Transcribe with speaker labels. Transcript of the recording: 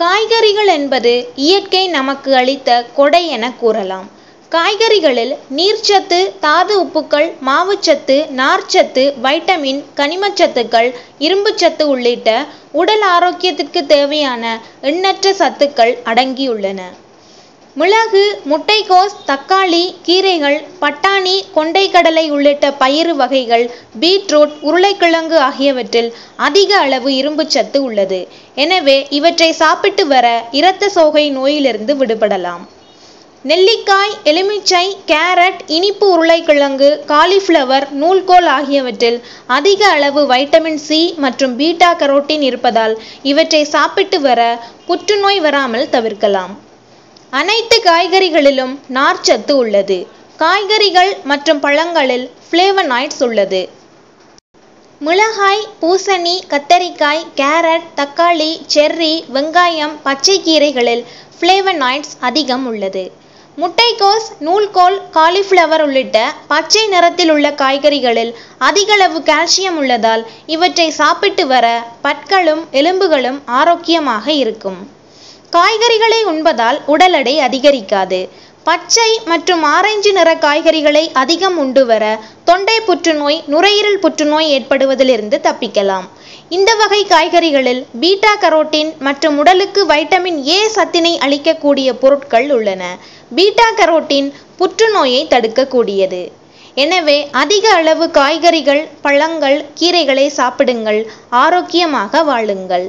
Speaker 1: காய்கறிகள் என்பது இயற்கை நமக்கு அளித்த கொடை என கூறலாம். காய்கறிகளில் நீர்ச்சத்து, தாது உப்புக்கள், மாவுச்சத்து, நார்ச்சத்து, வைட்டமின், கனிமச்சத்துக்கள், இரும்புச்சத்து உள்ளிட்ட உடல் ஆரோக்கியத்திற்கு தேவையான எண்ணற்ற சத்துக்கள் அடங்கியுள்ளன. மிளகு, முட்டைக்கோஸ், தக்காளி, கீரைகள், பட்டாணி, கொண்டைக்கடலை உள்ளிட்ட பயிறு வகைகள், பீட்ரூட், உருளைக்கிழங்கு ஆகியவற்றில் அதிக அளவு இரும்புச்சத்து உள்ளது. எனவே இவற்றை சாப்பிட்டு வர இரத்த சோகை நோயிலிருந்து விடுபடலாம். நெல்லிக்காய், எலுமிச்சை, கேரட், இனிப்பு உருளைக்கிழங்கு, காலிஃப்ளவர் நூல்கோல் ஆகியவற்றில் அதிக அளவு வைட்டமின் சி மற்றும் பீட்டா கரோட்டின் இருப்பதால் இவற்றை சாப்பிட்டு வர புற்றுநோய் வராமல் தவிர்க்கலாம். அனைத்து காய்கறிகளிலும் நார்ச்சத்து உள்ளது. காய்கறிகள் மற்றும் பழங்களில் ஃப்ளேவனாய்ட்ஸ் உள்ளது. மிளகாய், பூசணி, கத்தரிக்காய், கேரட், தக்காளி, செர்ரி, வெங்காயம், பச்சை கீரைகளில் ஃப்ளேவனாய்ட்ஸ் அதிகம் உள்ளது. முட்டைக்கோஸ், நூல்கோல், காலிஃப்ளவர் உள்ளிட்ட பச்சை நிறத்தில் உள்ள காய்கறிகளில் அதிகளவு கால்சியம் உள்ளதால் இவற்றை சாப்பிட்டு வர பற்களும், எலும்புகளும் ஆரோக்கியமாக இருக்கும். காய்கறிகளை உண்பதால் உடல் எடை அதிகரிக்காது. பச்சை மற்றும் ஆரஞ்சு நிற காய்கறிகளை அதிகம் உண்டு வர தொண்டை புற்றுநோய், நுரையீரல் புற்றுநோய் ஏற்படுவதிலிருந்து தப்பிக்கலாம். இந்த வகை காய்கறிகளில் பீட்டா கரோட்டின் மற்றும் உடலுக்கு வைட்டமின் ஏ சத்தினை அளிக்கக்கூடிய பொருட்கள் உள்ளன. பீட்டா கரோட்டின் புற்றுநோயை தடுக்கக்கூடியது. எனவே அதிக அளவு காய்கறிகள், பழங்கள், கீரைகளை சாப்பிடுங்கள். ஆரோக்கியமாக வாழுங்கள்.